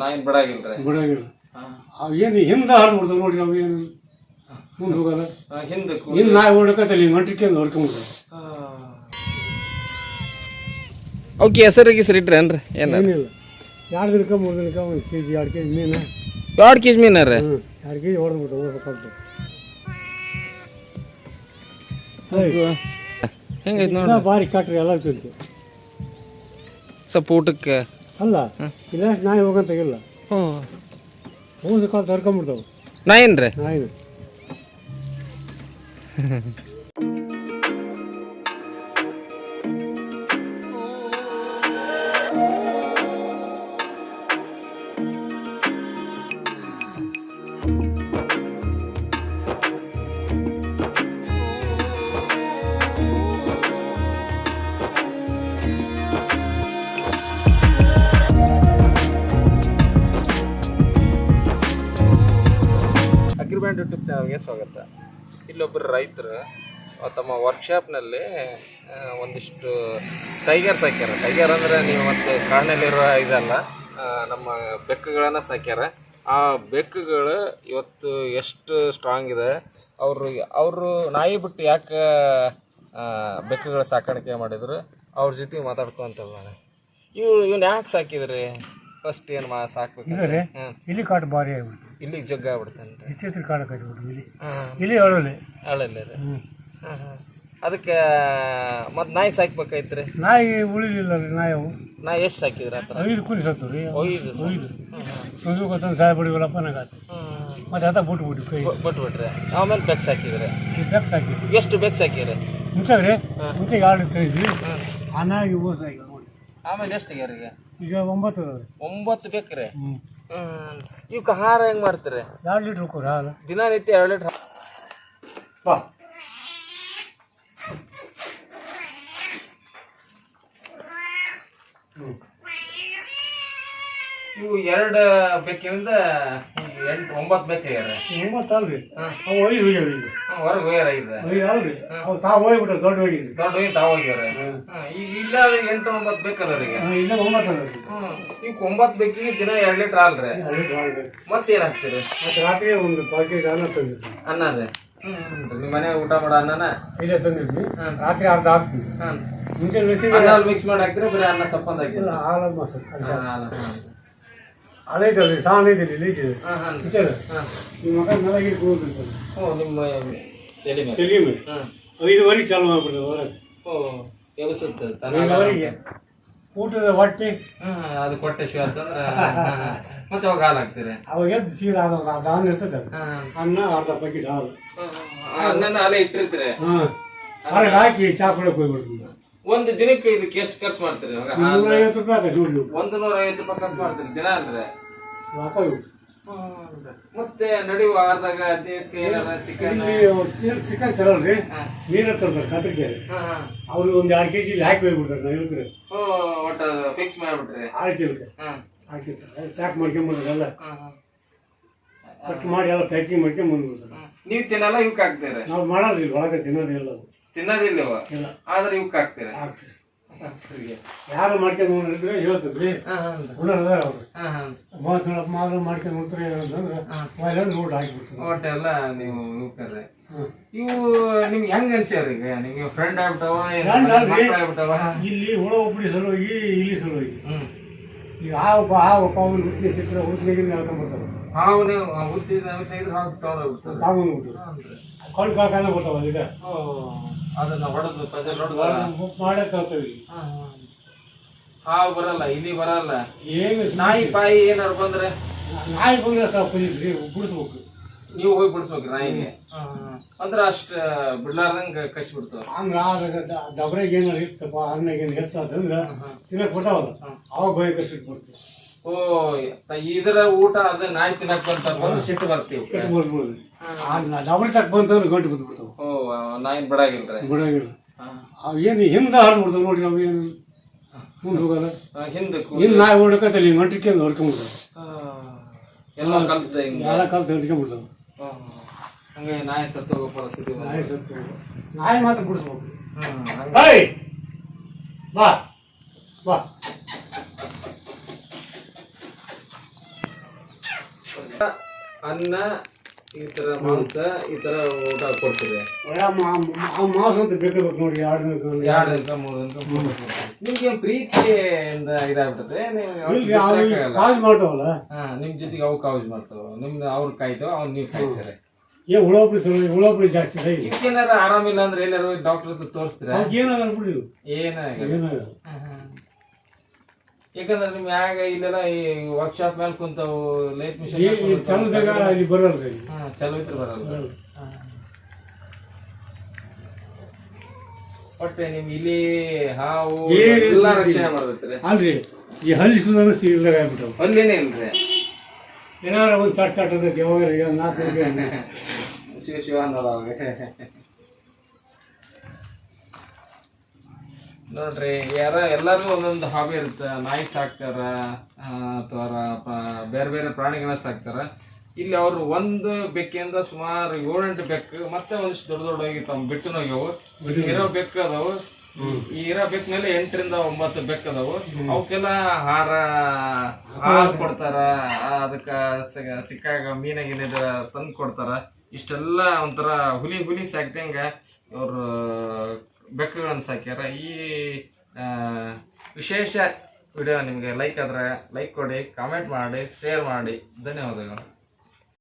ನಾಯಿನ್ ಬಿಡಾಗಿಲ್ರಿ ಬಿಡಂಗಿಲ್ಲ. ಏನು ಹಿಂದೆ ಹರಿದು ಬಿಡ್ತಾವೆ ನೋಡಿ ನಾವು ಏನು ಮುಂದೆ ಹೋಗಲ್ಲ. ಹಿಂದಕ್ಕೆ ಹಿಂದೆ ನಾಯಿ ಹೊಡ್ಕತ್ತಲ್ಲ ಹೊಡ್ಕೊಂಬಿಡ್ತಾವೆ ಆ. ಅವಕ್ಕೆ ಹೆಸರು ಗಿಸರು ಇಟ್ರೇನ್ರಿ ಏನು? ಏನಿಲ್ಲ. ಎರಡು ದಿನಕ್ಕೆ ಮೂರು ದಿನಕ್ಕೆ ಒಂದು ಕೆ ಜಿ ಎರಡು ಕೆ ಜಿ ಮೀನು. ಎರಡು ಕೆ ಜಿ ಮೀನಾರ ಹ್ಞೂ ಎರಡು ಕೆ ಜಿ ಹೊಡೆದ್ಬಿಟ್ಟು ಓಸಕ್ಕಂತ ಹೆಂಗೈತೆ ನೋಡಿ ಭಾರಿ ಕಟ್ರಿ ಎಲ್ಲ ತಿಂತು ಸ್ವಲ್ಪ ಊಟಕ್ಕೆ ಅಲ್ಲ ಇಲ್ಲ ನಾಯಿ ಹೋಗಂತಾಗಿಲ್ಲ ಹೋದ ಓಸಕ್ಕಂತ ಹರ್ಕೊಂಬಿಡ್ತಾವೆ ನಾಯಿನ್ರಿ? ನಾಯಿನ. ಅಗ್ರಿಬ್ಯಾಂಡ್ ಯೂಟ್ಯೂಬ್ ಚಾನಲ್ಗೆ ಸ್ವಾಗತ. ಇಲ್ಲೊಬ್ಬರು ರೈತರು ತಮ್ಮ ವರ್ಕ್ಶಾಪ್ನಲ್ಲಿ ಒಂದಿಷ್ಟು ಟೈಗರ್ ಸಾಕ್ಯಾರ. ಟೈಗರ್ ಅಂದರೆ ನೀವು ಮತ್ತು ಕಾಡಿನಲ್ಲಿರೋ ಇದಲ್ಲ ನಮ್ಮ ಬೆಕ್ಕುಗಳನ್ನು ಸಾಕ್ಯಾರ. ಆ ಬೆಕ್ಕುಗಳು ಇವತ್ತು ಎಷ್ಟು ಸ್ಟ್ರಾಂಗ್ ಇದೆ. ಅವರು ಅವರು ನಾಯಿ ಬಿಟ್ಟು ಯಾಕೆ ಬೆಕ್ಕುಗಳ ಸಾಕಾಣಿಕೆ ಮಾಡಿದ್ರು, ಅವ್ರ ಜೊತೆ ಮಾತಾಡ್ಕೊಂತ ಇವು ಇವ್ನ ಯಾಕೆ ಸಾಕಿದ್ರಿ? ಫಸ್ಟ್ ಏನು ಮಾ ಸಾಕ್ಬೇಕು ಇಲ್ಲಿ ಕಾಟು ಭಾರಿ ಆಗ್ಬಿಡ್ತು. ಇಲ್ಲಿ ಜಗ್ಗ ಆಗ್ಬಿಡ್ತಾನೆ ಇತ್ತಿತ್ರ ಕಾಡ ಕಟ್ಬಿಟ್ಟು ಇಲ್ಲಿ. ಹಾಂ ಇಲ್ಲಿ ಅಳಲೆ. ಹಾಂ ಹಾಂ. ಅದಕ್ಕೆ ಮತ್ತು ನಾಯಿ ಸಾಕ್ಬೇಕಾಯ್ತು ರೀ ನಾಯಿ ಉಳಿಲಿಲ್ಲ ರೀ ನಾಯಿ ಅವು. ನಾ ಎಷ್ಟು ಸಾಕಿದ್ರಿ ಐದು ಕುರಿ ಸತ್ತು ರೀ ಒಯ್ದು ಐದು. ಸುಜು ಗೊತ್ತಂದು ಸಾಯ ಬಿಡಿವಲ್ಲಪ್ಪ ನಂಗಾತು ಮತ್ತೆ ಅದ ಬಿಟ್ಟು ಬಿಟ್ಟು ಕೈ. ಬಿಟ್ಬಿಟ್ರೆ ಆಮೇಲೆ ಬೆಕ್ಸ್ ಹಾಕಿದ್ರೆ. ಈ ಬೆಕ್ಸ್ ಹಾಕಿ ಎಷ್ಟು ಬೆಕ್ಸ್ ಹಾಕಿದ್ರೆ ಮುಂಚೆ ರೀ ಮುಂಚೆ ಎರಡು ಇತ್ತು ಇದ್ವಿ ಆ ನಾಯಿ ನೋಡಿ. ಆಮೇಲೆ ಎಷ್ಟು ಆಗ್ಯಾರಿಗೆ ಈಗ ಒಂಬತ್ತು ಒಂಬತ್ತು ಬೇಕ್ರಿ? ಹ್ಞೂ ಹ್ಞೂ ಇವಕ್ಕೆ ಆಹಾರ ಹೆಂಗೆ ಮಾಡ್ತೀರಿ? ಎರಡು ಲೀಟ್ರ್ ಹಾಲು. ದಿನನಿತ್ಯ ಎರಡು ಲೀಟ್ರ್ ಬಾ. ಇವು ಎರಡು ಬೇಕಿಂದ ಎಂಟು ಒಂಬತ್ತು ಬೇಕಾಗ್ಯಾರ ಒಂಬತ್ತು ಅಲ್ರಿ? ಅವು ಐದು ಹೋಗ್ಯಾವ ಈಗ. ಹೊರಗೆ ಹೋಗ್ಯಾರ ಐದು ಅಲ್ರಿ? ಅವು ತಾವು ಹೋಗ್ಬಿಟ್ಟು ದೊಡ್ಡ ಹೋಗಿದ್ರಿ ದೊಡ್ಡ ಹೋಗಿ ತಾವು ಹೋಗ್ಯಾರ ಈಗ ಇಲ್ಲ ಎಂಟು ಒಂಬತ್ತು ಬೇಕದವ್ರಿಗೆ ಇಲ್ಲ ಒಂಬತ್ತು ಅದ ಈಗ. ಒಂಬತ್ತು ಬೇಕಿಗೆ ದಿನ ಎರಡು ಲೀಟ್ರ್ ಹಾಲ್ರಿ. ಹಾಲು ಮತ್ತೇನು ಹಾಕ್ತೀರಿ? ಮತ್ತೆ ರಾತ್ರಿ ಒಂದು ಪ್ಯಾಕೇಜ್ ಅನ್ನ ತಂದಿದ್ವಿ. ಅನ್ನ ರೀ. ನಿಮ್ಮ ಮನೆ ಊಟ ಮಾಡೋ ಅನ್ನನ? ಇಲ್ಲೇ ತಂದಿದ್ವಿ. ರಾತ್ರಿ ಅರ್ಧ ಹಾಕ್ತೀವಿ. ಹಾಂ. ಮುಂಚೆ ಮಿಕ್ಸ್ ಮಾಡಿ ಹಾಕ್ತೀರಿ? ಬರೀ ಅನ್ನ ಸಪ್ಪಂದ ಹಾಕ್ತೀರಿ? ಇಲ್ಲ ಹಾಲು ಮೊಸರು ಅದು ಹಾಂ ಹಾಂ ಹಾಂ ಅದೈತೆ ಅಲ್ರಿ ಸಾನ್ ಐತಿ ಇಲ್ಲಿ ಐತಿ ಹಾಂ. ಹಾಂ ಕಿಚನ್ ಹಾಂ. ನಿಮ್ಮ ಮಗ ನೆಲಗಿ ಕೂತಿರ್ತಾರೆ ಹ್ಞೂ ನಿಮ್ಮ ತಲೆ ಮೇಲೆ. ತೆಲಿಗೆ ಮೇಲೆ. ಹಾಂ. ಐದುವರೆಗೆ ಚಾಲು ಮಾಡ್ಬಿಡ್ತಾರೆ ಹೊರಗೆ. ಓ ಎವಸುತ್ತೆ ತನ ಐದುವರೆಗೆ ಊಟದ ಹೊಟ್ಟೆ. ಹಾಂ ಅದು ಕೊಟ್ಟೆ ಶಿವ ಅಂತಂದ್ರೆ ಮತ್ತೆ ಅವಾಗ ಹಾಲು ಹಾಕ್ತೀರಿ? ಅವಾಗ ಎದ್ದು ಸೀದಾ ಅದು ಅರ್ಧ ಅನ್ನ ಇರ್ತದೆ ಅದು. ಹಾಂ ಅನ್ನ ಅರ್ಧ ಪ್ಯಾಕೆಟ್ ಹಾಲು. ಅನ್ನನ ಅಲ್ಲೇ ಇಟ್ಟಿರ್ತೀರಿ? ಹಾಂ. ಹೊರಗೆ ಹಾಕಿ ಚಾ ಕುಡಿಯೋಕೆ ಹೋಗ್ಬಿಡ್ತೀವಿ. ಒಂದು ದಿನಕ್ಕೆ ಇದಕ್ಕೆ ಎಷ್ಟು ಖರ್ಚು ಮಾಡ್ತೀರಿ ಇವಾಗ? ಐವತ್ತು ರೂಪಾಯಿ ಆಗುತ್ತೆ ನೋಡಿ ಒಂದು ನೂರ ಐವತ್ತು ರೂಪಾಯಿ ಖರ್ಚು ಮಾಡ್ತೀರಿ ದಿನ ಅಂದ್ರೆ? ಮತ್ತೆ ನಡೆಯುವ ವಾರದಾಗ ಏನಾರ ಚಿಕನ್ ಚಿಕನ್ ಚಲೋ ರೀ ನೀರ ತರ್ತಾರೆ ಕತ್ರಿಕೆರೆ ಅವ್ರು ಒಂದ್ ಎರಡು ಕೆ ಜಿ ಇಲ್ಲಿ ಹಾಕಿ ಹೋಗ್ಬಿಡ್ತಾರೆ ನಾವು ಹೇಳ್ತಾರೆ ಒಟ್ಟು ಫಿಕ್ಸ್ ಮಾಡಿಬಿಟ್ರಿ. ಆಳಿಸಿಲ್ಕೆ ಹಾಂ. ಹಾಕಿರ್ತಾರೆ. ಪ್ಯಾಕ್ ಮಾಡ್ಕೊಂಬಂದ್ರೆಲ್ಲ ಹಾಂ ಹಾಂ. ಕಟ್ ಮಾಡಿ ಎಲ್ಲ ಪ್ಯಾಕಿಂಗ್ ಮಾಡ್ಕೊಂಡ್ ಬಂದ್ಬಿಡ್ತಾರೆ. ನೀವು ತಿನ್ನಲ್ಲ ಇವಕ್ಕೆ ಹಾಕ್ತಾರೆ? ನಾವು ಮಾಡಲ್ರಿ ಒಳಗೆ ತಿನ್ನೋದಿಲ್ಲ ಅದು ತಿನ್ನೋದಿಲ್ಲ ಇವ ಇಲ್ಲ. ಆದ್ರೆ ಇವಕ್ಕೆ ಹಾಕ್ತೀರಿ? ಯಾರು ಮಾಡ್ಕೊಂಡು ನೋಡಿದ್ರೆ ಹೇಳ್ತದ್ರಿ ಹುಡುಗರು ಅವ್ರು. ನೋಡ್ತಾರೆ ಅಂತಂದ್ರೆ ಊಟ ಹಾಕಿಬಿಡ್ತಾರೆ. ಒಟ್ಟು ಎಲ್ಲ ನೀವು. ಇವು ನಿಮ್ಗೆ ಹೆಂಗ್ ಅನ್ಸ್ಯಾರ ಈಗ? ನಿಮ್ಗೆ ಫ್ರೆಂಡ್ ಆಗ್ಬಿಟ್ಟವ ಇಲ್ಲಿ ಹುಳ ಒಬ್ಬಡಿ ಸಲುವಾಗಿ ಇಲ್ಲಿ ಸಲುವಾಗಿ. ಈಗ ಆ ಒಬ್ಬ ಆ ಒಬ್ಬ ಅವ್ನು ಹುಟ್ಟಿಗೆ ಸಿಕ್ಕರೆ ಹುಟ್ಟಿಗೆ ಹೇಳ್ಕೊಂಡ್ಬರ್ತಾರೆ ಹಾವು ನೀವು ಹುಟ್ಟಿದ ತೆಗೆದ್ರೆ ಹಾಕಿ ತಗೊಂಡೋಗ್ಬಿಡ್ತದೆ ಸಾಬೂನು ಬಿಟ್ಟು ಕಣ್ಣು ಕಾಳ್ಕಾನ ಬರ್ತಾವ ಈಗ. ಅದನ್ನ ಹೊಡೆದು ಪಜಲ್ ಹೊಡೆದ ಮಾಡೇ ತರ್ತೀವಿ ಹಾವು ಬರಲ್ಲ ಇಲ್ಲಿ ಬರಲ್ಲ. ಏನು ನಾಯಿ ಪಾಯಿ ಏನಾರು ಬಂದ್ರೆ? ನಾಯಿ ಬಂದ್ರೆ ಬಿಡಿಸ್ಬೇಕು. ನೀವು ಹೋಗಿ ಬಿಡಿಸ್ಬೇಕ್ರಿ ನಾಯಿಗೆ? ಅಂದ್ರ ಅಷ್ಟ ಬಿಡ್ಲಾರ್ದಂಗ ಕಚ್ಚಿ ಬಿಡ್ತಾವ ಹಂಗ ದಬ್ರಿಗೆ ಏನಾರು ಇರ್ತಪ್ಪ ಅನ್ನಾಗ ಏನು ಹೆಚ್ಚಾದಂದ್ರೆ ತಿನ್ನಕ್ ಬರ್ತಾವಲ್ಲ. ಅವಾಗ ಭಯ ಕಷ್ಟ ಬರ್ತೀವಿ ಓ ಇದರ ಊಟ ಅದ ನಾಯಿ ತಿನ್ನಕ್ ಬಂತ ಬಂದು ಸಿಟ್ಟು ಬರ್ತೀವಿ. ಡಬಲ್ ತಕ್ಕ ಬಂತಂದ್ರೆ ಗಂಟು ಬಂದು ಬಿಡ್ತಾವ ಓ ನಾಯಿನ್ ಬಿಡಾಗಿಲ್ರಿ ಬಿಡಂಗಿಲ್ಲ. ಅವು ಏನು ಹಿಂದೆ ಹರಿದು ಬಿಡ್ತಾವ ನೋಡಿ ನಾವು ಏನು ಮುಂದೆ ಹೋಗಲ್ಲ. ಹಿಂದೆ ಇನ್ನು ನಾಯಿ ಹೊಡ್ಕತ್ತಲ್ಲಿ ಹಿಂಗೆ ಹೊಂಟಿಕೆ ಹೊಡ್ಕೊಂಡ್ಬಿಡ್ತಾವ. ಎಲ್ಲ ಕಲ್ತ ಎಲ್ಲ ಕಲ್ತ ಹೊಂಟ್ಕೊಂಡ್ಬಿಡ್ತಾವ ಆ, ಹಂಗೆ ನಾಯಿ ಸತ್ತು ಹೋಗೋ ಪರಿಸ್ಥಿತಿ ನಾಯಿ ಸತ್ತು ನಾಯಿ ಮಾತ್ರ ಬಿಡಿಸ್ಬೇಕು ಹಂಗ- ಬಾ. ಬಾ. ಅನ್ನ ಈ ತರ ಮಾಂಸ ಈ ತರ ಊಟ ಕೊಡ್ತದೆ. ಮಾಂಸ ಅಂತ ಬೇಕೇ ಬೇಕು ನೋಡಿ ಎರಡು ಎರಡು ಅಂತ ಮೂರು ಅಂತ ನಿಮ್ಗೆ ಪ್ರೀತಿಯಿಂದ ಇದಾಗ್ಬಿಟ್ಟದೆ ಅವ್ರು ಕಾಜ್ ಮಾಡ್ತಾವಲ್ಲ ಹಾಂ ನಿಮ್ ಜೊತೆಗೆ ಅವು ಕಾವಜ್ ಮಾಡ್ತಾವ ನಿಮ್ದು ಅವ್ರು ಕಾಯ್ತಾವ ಅವ್ನು ನೀವು ಕಾಯ್ತಾರೆ. ಏ ಹುಳಿ ಹುಳಿ ಜಾಸ್ತಿ ಇದಕ್ಕೇನಾರ ಆರಾಮಿಲ್ಲ ಅಂದ್ರೆ ಏನಾರು ಡಾಕ್ಟರ್ ಹತ್ರ ತೋರಿಸ್ತೀರಾ? ಏನಾಗಲ್ಲ ಬಿಡಿ ಏನಾಗಲ್ಲ. ಏನಾಗಲ್ಲ. ಯಾಕಂದ್ರೆ ನಿಮ್ ಯಾಗ ಇಲ್ಲೆಲ್ಲ ಈ ವರ್ಕ್ಶಾಪ್ ಮೇಲೆ ಕುಂತಾವು ಲೈಟ್ ಮಿಷನ್ ಈ ಈ ಚಲದಾಗ ಇಲ್ಲಿ ಬರಲ್ಲ ರೀ. ಹಾ ಚಲೋ ಇದ್ರೆ ಬರಲ್ಲ. ಒಟ್ಟೆ ನಿಮ್ ಇಲ್ಲಿ ಹಾವು ಎಲ್ಲ ಎಲ್ಲಾ ರಕ್ಷಣೆ ಮಾಡ್ಬೇಕ್ರಿ. ಅಲ್ರಿ ಈ ಹಲ್ಲಿ ಸುಂದರ ಇಲ್ದಾಗ ಆಗ್ಬಿಟ್ಟು ಅಲ್ಲೇನೇ ಇಲ್ರಿ. ಏನಾರ ಒಂದು ಚಾಟ್ ಚಟ್ ಅಂದ್ರೆ ಯಾವಾಗ ನಾಲ್ಕು ಶಿವ ಶಿವ ಅನ್ನೋದು ಅವಾಗ ನೋಡ್ರಿ ಯಾರ ಎಲ್ಲಾರು ಒಂದೊಂದು ಹಾಬಿ ಇರುತ್ತೆ. ನಾಯಿ ಸಾಕ್ತಾರ ಅಥವಾ ಬೇರೆ ಬೇರೆ ಪ್ರಾಣಿಗಳನ್ನ ಸಾಕ್ತಾರ. ಇಲ್ಲಿ ಅವರು ಒಂದು ಬೆಕ್ಕಿಂದ ಸುಮಾರು ಏಳೆಂಟು ಬೆಕ್ಕು ಮತ್ತೆ ಒಂದಿಷ್ಟು ದೊಡ್ಡ ದೊಡ್ಡ ತಮ್ಮ ಬಿಟ್ಟು ಹೋಗ್ಯಾವು ಇರೋ ಬೆಕ್ಕು ಅದಾವು. ಈ ಇರೋ ಬೆಕ್ಕ ಮೇಲೆ ಎಂಟರಿಂದ ಒಂಬತ್ತು ಬೆಕ್ಕ ಅದಾವು. ಅವಕ್ಕೆಲ್ಲ ಹಾರ ಹಾಲು ಕೊಡ್ತಾರ. ಅದಕ್ಕ ಸಿಕ್ಕಾಗ ಮೀನ ತಂದು ಕೊಡ್ತಾರ. ಇಷ್ಟೆಲ್ಲ ಒಂಥರ ಹುಲಿ ಹುಲಿ ಸಾಕ್ದಂಗ ಇವರು ಬೆಕ್ಕುಗಳನ್ನ ಸಾಕ್ಯಾರ ಈ ವಿಶೇಷ ವಿಡಿಯೋ ನಿಮಗೆ ಲೈಕ್ ಆದರೆ ಲೈಕ್ ಕೊಡಿ ಕಾಮೆಂಟ್ ಮಾಡಿ ಶೇರ್ ಮಾಡಿ. ಧನ್ಯವಾದಗಳು.